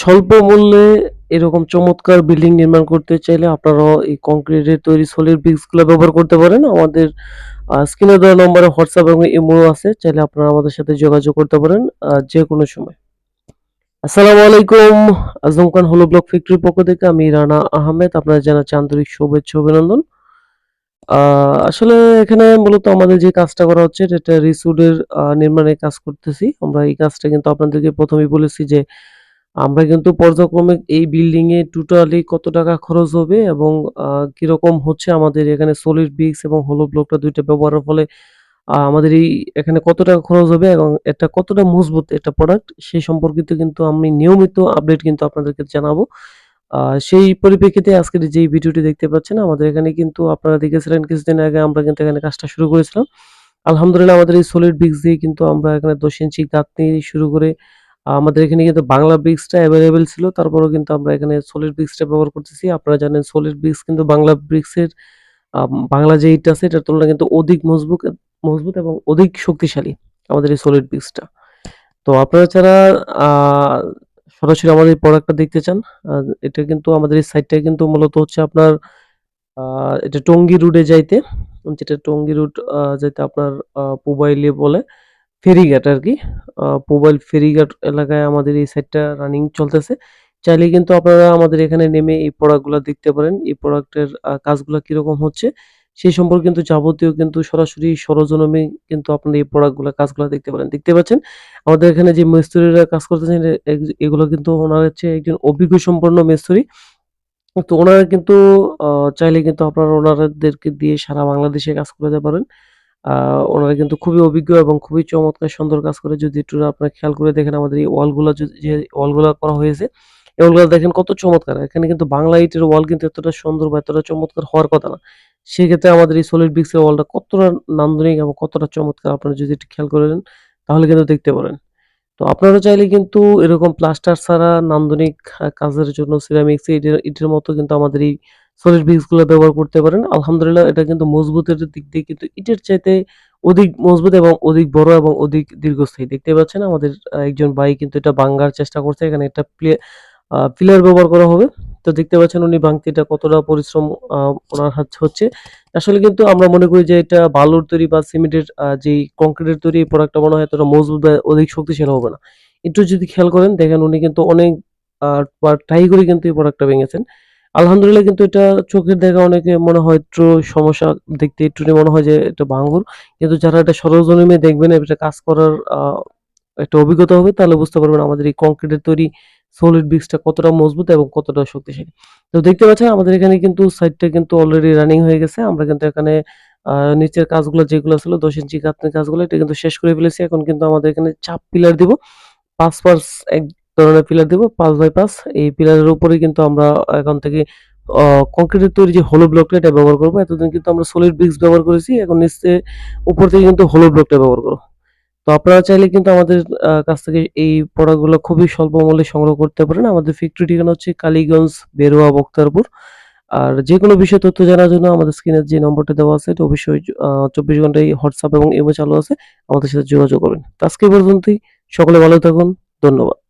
স্বল্প মূল্যে এরকম চমৎকার বিল্ডিং নির্মাণ করতে চাইলে আপনারাও এই কংক্রিটের তৈরি সলিড ব্রিক্সগুলা ব্যবহার করতে পারেন। আমাদের স্ক্রিনে দেওয়া নম্বরে হোয়াটসঅ্যাপ এবং ইমো আছে। চাইলে আপনারা আমাদের সাথে যোগাযোগ করতে পারেন আ যেকোনো সময়। আসসালামু আলাইকুম। আজম খান হলো ব্লক ফ্যাক্টরির পক্ষ থেকে, আমি রানা আহমেদ আপনাদের জানাচ্ছি আন্তরিক শুভেচ্ছা অভিনন্দন। আসলে এখানে মূলত আমাদের যে কাজটা করা হচ্ছে, এটা রিসোর্টের আ নির্মাণের কাজ করতেছি। আমরা এই কাজটা কিন্তু আপনাদেরকে প্রথমেই বলেছি যে আমরা কিন্তু পর্যায়ক্রমে এই বিল্ডিংয়ে টোটালি কত টাকা খরচ হবে এবং কীরকম হচ্ছে আমাদের এখানে সলিড ব্রিক্স এবং হলো ব্লকটা দুইটা ব্যবহারের ফলে আমাদের এই এখানে কত টাকা খরচ হবে এবং এটা কতটা মজবুত একটা প্রোডাক্ট সেই সম্পর্কিত কিন্তু আমি নিয়মিত আপডেট কিন্তু আপনাদেরকে জানাব। সেই পরিপ্রেক্ষিতে আজকের যেই ভিডিওটি দেখতে পাচ্ছেন, আমাদের এখানে কিন্তু আপনারা দেখেছিলেন কিছুদিন আগে আমরা কিন্তু এখানে কাজটা শুরু করেছিলাম। আলহামদুলিল্লাহ আমাদের এই সলিড ব্রিক্স দিয়ে কিন্তু আমরা এখানে ১০ ইঞ্চি গাঁথনি শুরু করে আমাদের এখানে কিন্তু বাংলা ব্রিক্সটা অ্যাভেলেবেল ছিল। তারপরেও কিন্তু আমরা এখানে সলিড ব্রিক্সটা ব্যবহার করতেছি। আপনারা জানেন সলিড ব্রিক্স কিন্তু বাংলা ব্রিক্সের বাংলা যে ইট আছে এটার তুলনায় কিন্তু অধিক মজবুত মজবুত এবং অধিক শক্তিশালী আমাদের এই সলিড ব্রিক্সটা। তো আপনারা যারা সরাসরি আমাদের এই প্রোডাক্টটা দেখতে চান, এটা কিন্তু আমাদের এই সাইটটা কিন্তু মূলত হচ্ছে আপনার এটা টঙ্গী রোডে যাইতে, যেটা টঙ্গী রুট আ যাইতে আপনার পুবাইলে বলে, ফেরিঘাট আরকি। আ পুবাইল ফেরিঘাট এলাকায় আমাদের এই সাইটটা রানিং চলতেছে। চাইলে কিন্তু আপনারা আমাদের এখানে নেমে এই প্রোডাক্টগুলা দেখতে পারেন। এই প্রোডাক্টের কাজগুলা কীরকম হচ্ছে সেই সম্পর্কে কিন্তু যাবতীয় কিন্তু সরাসরি সরজমিনে কিন্তু আপনারা এই প্রোডাক্টগুলা কাজগুলা দেখতে পারেন। দেখতে পাচ্ছেন, আমাদের এখানে যে মিস্ত্রিরা কাজ করতেছেন এগুলো কিন্তু ওনারা হচ্ছে একজন অভিজ্ঞ সম্পন্ন মিস্ত্রি। তো ওনারা কিন্তু চাইলে কিন্তু আপনারা ওনাদেরকে দিয়ে সারা বাংলাদেশে কাজ করাতে পারেন। ওনারা কিন্তু খুবই অভিজ্ঞ এবং খুবই চমৎকার সুন্দর কাজ করে। যদি একটু আপনারা খেয়াল করে দেখেন আমাদের এই ওয়ালগুলা যে ওয়ালগুলা করা হয়েছে, এই ওয়ালগুলা দেখেন কত চমৎকার। এখানে কিন্তু বাংলা ইটের ওয়াল কিন্তু এতটা সুন্দর বা এতটা চমৎকার হওয়ার কথা না। সেক্ষেত্রে আমাদের এই সলিড ব্রিক্সের ওয়ালটা কতটা নান্দনিক এবং কতটা চমৎকার আপনারা যদি একটু খেয়াল করে নেন, তাহলে কিন্তু দেখতে পারেন। তো আপনারা চাইলে কিন্তু এরকম প্লাস্টার ছাড়া নান্দনিক কাজের জন্য সিরামিক্স ইটের ইটের মতো কিন্তু আমাদের এই সলিড ব্রিক্সগুলা ব্যবহার করতে পারেন। আলহামদুলিল্লাহ, এটা কিন্তু মজবুতের দিক দিয়ে কিন্তু ইটের চাইতে অধিক মজবুত এবং অধিক বড় এবং অধিক দীর্ঘস্থায়ী। দেখতে পাচ্ছেন আমাদের একজন ভাই কিন্তু এটা ভাঙ্গার চেষ্টা করছে। এখানে একটা পিলার ব্যবহার করা হবে। তো দেখতে পাচ্ছেন উনি ভাঙতে এটা কতটা পরিশ্রম আ উনার হাত হচ্ছে। আসলে কিন্তু আমরা মনে করি যে এটা বালুর তৈরি বা সিমেন্টের যেই কংক্রিটের তৈরি এই প্রোডাক্টটা মনে হয়, এতটা মজবুত বা অধিক শক্তিশালী হবে না। একটু যদি খেয়াল করেন, দেখেন উনি কিন্তু অনেক ট্রাই করে কিন্তু এই প্রোডাক্টটা ভেঙেছেন। আলহামদুলিল্লাহ কিন্তু এটা চোখের দেখা অনেকে মনে হয় একটু সমস্যা দেখতে একটু মনে হয় যে এটা ভাঙ্গুর। কিন্তু যারা এটা সরজমিনে দেখবেন, এটা কাজ করার একটা অভিজ্ঞতা হবে, তাহলে বুঝতে পারবেন আমাদের এই কংক্রিটের তৈরি সলিড ব্রিক্সটা কতটা মজবুত এবং কতটা শক্তিশালী। তো দেখতে পাচ্ছেন আমাদের এখানে কিন্তু সাইটটা কিন্তু অলরেডি রানিং হয়ে গেছে। আমরা কিন্তু এখানে নিচের কাজগুলো যেগুলো ছিল ১০ ইঞ্চি গাঁথনির কাজগুলো, এটা কিন্তু শেষ করে ফেলেছি। এখন কিন্তু আমাদের এখানে চাপ পিলার দিব। ৫ পাঁচ এক ধরনের পিলার দিব ৫x৫ এই পিলারের উপরেই কিন্তু আমরা এখন থেকে কংক্রিটের তৈরি যে হলো ব্লকটা এটা ব্যবহার করব এতদিন কিন্তু আমরা সলিড ব্রিক্স ব্যবহার করেছি। এখন নিচে উপর থেকে কিন্তু হলো ব্লকটা ব্যবহার করব তো আপনারা চাইলে কিন্তু আমাদের কাছ থেকে এই প্রোডাক্টগুলো খুবই স্বল্প মূল্যে সংগ্রহ করতে পারেন। আমাদের ফ্যাক্টরি ঠিকানা হচ্ছে কালীগঞ্জ, বেরোয়া, বক্তারপুর। আর যেকোনো বিষয়ে তথ্য জানার জন্য আমাদের স্ক্রিনে যে নম্বরটা দেওয়া আছে এটা অবশ্যই ২৪ ঘন্টাই WhatsApp এবং ইমো চালু আছে। আমাদের সাথে যোগাযোগ করবেন। আজকে পর্যন্তই। সকলে ভালো থাকুন। ধন্যবাদ।